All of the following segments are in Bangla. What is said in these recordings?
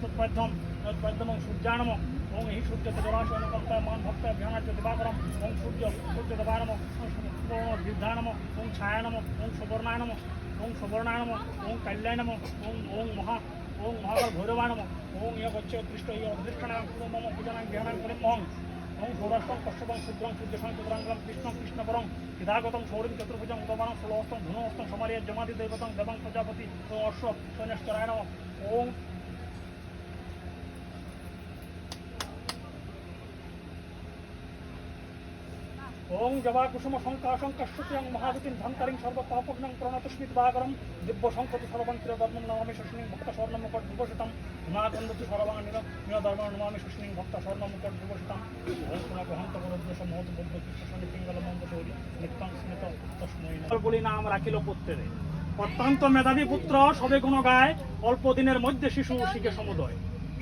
তৎপদ্যম তৎপদ্যম সূর্যায় নম ওং হি সূর্য জলাশয় কল্পায় মান ভক্ত ধ্যানার্য দিবাকরম ওং সূর্য সূর্য দেবায় নম বৃদ্ধায় নম ওং ছায়া নম ওং সুবর্ণায় নম ওং সুবর্ণায় নম ওং কল্যায় নম ওং ওং মহা ওং মহাকাল ভৈরবায় নম ওং ইয় গচ্ছ দৃষ্ট ইয় অধিষ্ঠানাং পুরো মম পূজনাং ধ্যানাং করে মং ওং ষোড়ষ্টম কশ্যপং শুদ্রং সূর্যসং চতুরাঙ্গম কৃষ্ণং কৃষ্ণপরং হিদাগতম সৌরিম চতুর্ভুজং উদবানং ষোলহস্তম ধনুহস্তম সমারিয় জমাদি দৈবতং দেবং প্রজাপতি অশ্ব সৈন্যশ্বরায় নম। ওং ওং জবা কুসুম শঙ্কা শঙ্কশ্বত্যং মহাদুতিং ধন্তারিং সর্বপাপগ্নং প্রণতস্মিত বাগরম দিব্য শঙ্কতি সর্বন্ত্র ধর্মম নমামি শশিনিং ভক্ত স্বর্ণ মুকট বিভূষিতম মহাগন্ধতি সর্বাং নির নিরধর্ম নমামি শশিনিং ভক্ত স্বর্ণ মুকট বিভূষিতম ওং পুনঃ গ্রহন্ত করদ্দোষ মহৎ বুদ্ধ কৃষ্ণ পিঙ্গল চৌরি নিত্যং স্মিত তস্মৈ নমঃ। বলি নাম রাখিল পুত্রের। অত্যন্ত মেধাবী পুত্র সবে গুণ গায় অল্প দিনের মধ্যে শিশু শিখে সমুদয়।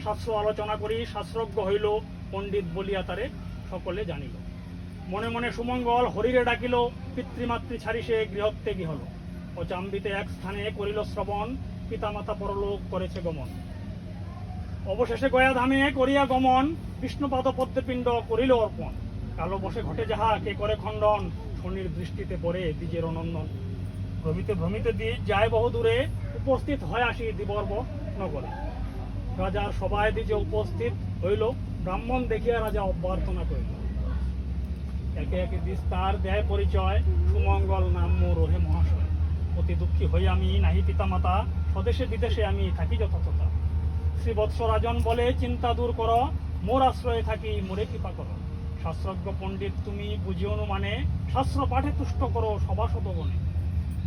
শাস্ত্র আলোচনা করি শাস্ত্রজ্ঞ হইল পণ্ডিত বলিয়া তারে সকলে জানিল। মনে মনে সুমঙ্গল হরিরে ডাকিল, পিতৃমাতৃ ছাড়ি সে গৃহত্যাগী হল? ও চাম্বিতে এক স্থানে করিল শ্রবণ, পিতামাতা পরলোক করেছে গমন। অবশেষে গয়া ধামে করিয়া গমন, বিষ্ণুপাদ পদ্মপিণ্ড করিল অর্পণ। কালো বসে ঘটে যাহা, কে করে খণ্ডন? শনির দৃষ্টিতে পড়ে দ্বিজের নন্দন। ভ্রমিতে ভ্রমিতে দ্বিজ যায় বহু দূরে, উপস্থিত হয় আসি দিবর্ব নগরে। রাজার সবাই দ্বিজে উপস্থিত হইল, ব্রাহ্মণ দেখিয়া রাজা অভ্যর্থনা করিল। একে একে বিস্তার দেয় পরিচয়, সুমঙ্গল নাম মোর ওহে মহাশয়। অতি দুঃখী হই আমি নাহি পিতামাতা, স্বদেশে বিদেশে আমি থাকি যথাযথা। শ্রী বৎস রাজন বলে, চিন্তা দূর কর, মোর আশ্রয়ে থাকি, মোরে কৃপা কর। শাস্ত্রজ্ঞ পণ্ডিত, তুমি বুঝি অনুমানে, শাস্ত্র পাঠে তুষ্ট করো সভাসদ গণে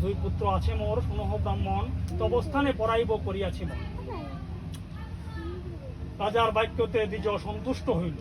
দুই পুত্র আছে মোর সুনহ ব্রাহ্মণ তবস্থানে পড়াইব করিয়াছি মন। রাজার বাক্যতে দ্বিজ সন্তুষ্ট হইল।